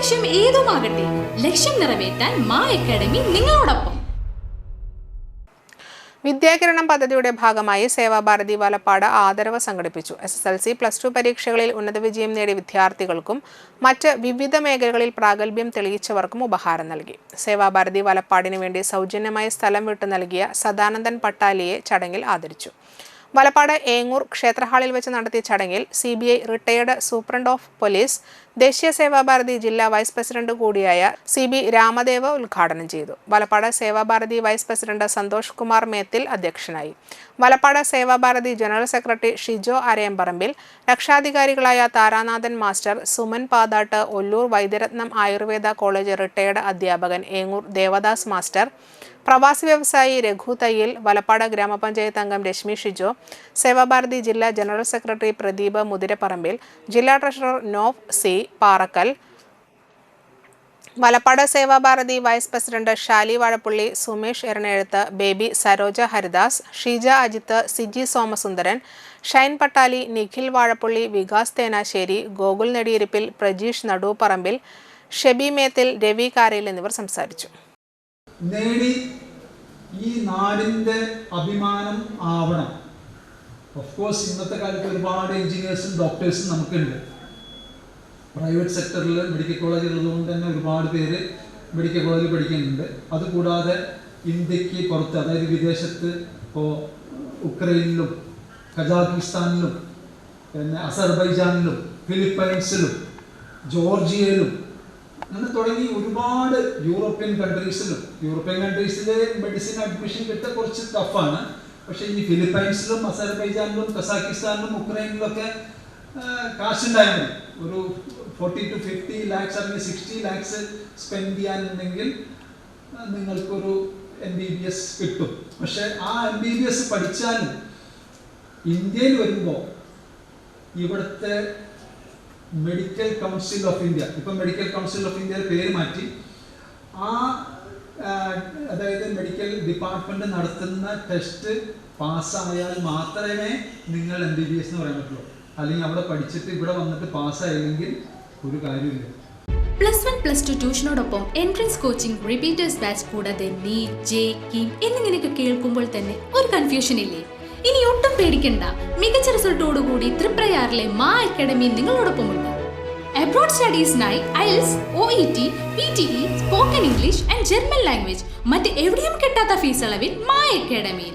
ലക്ഷ്യം ഏതുമാകട്ടെ ലക്ഷ്യം നിറവേറ്റാൻ മാ അക്കാഡമി നിങ്ങളോടൊപ്പം. വിദ്യാകിരണം പദ്ധതിയുടെ ഭാഗമായി സേവാഭാരതി വലപ്പാട് ആദരവ് സംഘടിപ്പിച്ചു. S S L C plus two പരീക്ഷകളിൽ ഉന്നത വിജയം നേടിയ വിദ്യാർത്ഥികൾക്കും മറ്റ് വിവിധ മേഖലകളിൽ പ്രാഗൽഭ്യം തെളിയിച്ചവർക്കും ഉപഹാരം നൽകി. സേവാഭാരതി വലപ്പാടിനു വേണ്ടി സൗജന്യമായ സ്ഥലം വിട്ടു നൽകിയ സദാനന്ദൻ പട്ടാലിയെ ചടങ്ങിൽ ആദരിച്ചു. വലപ്പാട് ഏങ്ങൂർ ക്ഷേത്രഹാളിൽ വെച്ച് നടത്തിയ ചടങ്ങിൽ C B I retired superintendent of police ദേശീയ സേവാഭാരതി ജില്ലാ വൈസ് പ്രസിഡന്റ് കൂടിയായ സി ബി രാമദേവ ഉദ്ഘാടനം ചെയ്തു. വലപ്പാട് സേവാഭാരതി വൈസ് പ്രസിഡന്റ് സന്തോഷ് കുമാർ മേത്തിൽ അധ്യക്ഷനായി. Valappad Sevabharathi general secretary Shijo Arayamparambil രക്ഷാധികാരികളായ Tharanathan master Suman Pathatt Ollur Vaidyaratnam Ayurveda college retired അധ്യാപകൻ ഏങ്ങൂർ ദേവദാസ് മാസ്റ്റർ പ്രവാസി വ്യവസായി രഘു തയ്യിൽ വലപ്പാട് ഗ്രാമപഞ്ചായത്ത് അംഗം രശ്മി ഷിജോ സേവാഭാരതി ജില്ലാ ജനറൽ സെക്രട്ടറി പ്രദീപ് മുതിരപ്പറമ്പിൽ ജില്ലാ treasurer Nof C Parakkal. Valappad Sevabharathi vice president Shali Vazhappally Sumesh Eranezhuth Baby Saroja Haridas Sheeja Ajith Siji Somasundaran Shine Pattali Nikhil Vazhappally Vikas Thenassery Gokul Nediyirippil Prajeesh Naduparambil Shebi Methil Ravi Karayil എന്നിവർ സംസാരിച്ചു. നേടി ഈ നാടിന്റെ അഭിമാനം ആവണം. Of course ഇന്നത്തെ കാലത്ത് ഒരുപാട് എഞ്ചിനീയേഴ്സും ഡോക്ടേഴ്സും നമുക്കുണ്ട്. പ്രൈവറ്റ് സെക്ടറിൽ മെഡിക്കൽ കോളേജ് ഉള്ളതുകൊണ്ട് തന്നെ ഒരുപാട് പേര് മെഡിക്കൽ കോളേജിൽ പഠിക്കുന്നുണ്ട്. അതുകൂടാതെ ഇന്ത്യയ്ക്ക് പുറത്ത് അതായത് വിദേശത്ത് ഇപ്പോൾ ഉക്രൈനിലും കജാക്കിസ്ഥാനിലും പിന്നെ അസർബൈജാനിലും ഫിലിപ്പൈൻസിലും ജോർജിയയിലും അങ്ങനെ തുടങ്ങി ഒരുപാട് യൂറോപ്യൻ കൺട്രീസിലും. യൂറോപ്യൻ കൺട്രീസിൽ മെഡിസിൻ അഡ്മിഷൻ കിട്ടാൻ കുറച്ച് ടഫാണ് പക്ഷേ ഈ ഫിലിപ്പൈൻസിലും അസർബൈജാനിലും കസാക്കിസ്ഥാനിലും ഉക്രൈനിലൊക്കെ കാശുണ്ടായാൽ മതി ഒരു ഫോർട്ടി ടു ഫിഫ്റ്റി ലാക്സ് അല്ലെങ്കിൽ സിക്സ്റ്റി ലാക്സ് സ്പെൻഡ് ചെയ്യാനുണ്ടെങ്കിൽ നിങ്ങൾക്കൊരു എം ബി ബി എസ് കിട്ടും. പക്ഷെ ആ എം ബി ബി എസ് പഠിച്ചാലും ഇന്ത്യയിൽ വരുമ്പോൾ ഇവിടുത്തെ മെഡിക്കൽ കൗൺസിൽ ഓഫ് ഇന്ത്യ ഇപ്പം മെഡിക്കൽ കൗൺസിൽ ഓഫ് ഇന്ത്യയുടെ പേര് മാറ്റി ആ ആ, അതായത് മെഡിക്കൽ ഡിപ്പാർട്ട്മെന്റ് നടത്തുന്ന ടെസ്റ്റ് പാസ്സായാൽ മാത്രമേ നിങ്ങൾ എം ബി ബി എസ് എന്ന് പറയാൻ പറ്റുള്ളൂ. അല്ലെങ്കിൽ അവിടെ പഠിച്ചിട്ട് ഇവിടെ വന്നിട്ട് പാസ്സായില്ലെങ്കിൽ ഒരു കാര്യമില്ല പ്ലസ് വൺ പ്ലസ് ടു ട്യൂഷനോടൊപ്പം എൻട്രൻസ് കോച്ചിങ് റിപ്പീറ്റേഴ്സ് ബാച്ച് കൂടാതെ നീറ്റ് ജെ കിം എന്നിങ്ങനെയൊക്കെ കേൾക്കുമ്പോൾ തന്നെ ഒരു കൺഫ്യൂഷൻ ഇല്ലേ? ഇനി ഒട്ടും പേടിക്കണ്ട. മികച്ച റിസൾട്ടോടുകൂടി തൃപ്രയാറിലെ മാ അക്കാഡമി നിങ്ങളോടൊപ്പമുണ്ട്. Abroad സ്റ്റഡീസിനായി IELTS O E T P T E spoken English and German language മറ്റ് എവിടെയും കിട്ടാത്ത ഫീസ് അളവിൽ മാ അക്കാഡമിയിൽ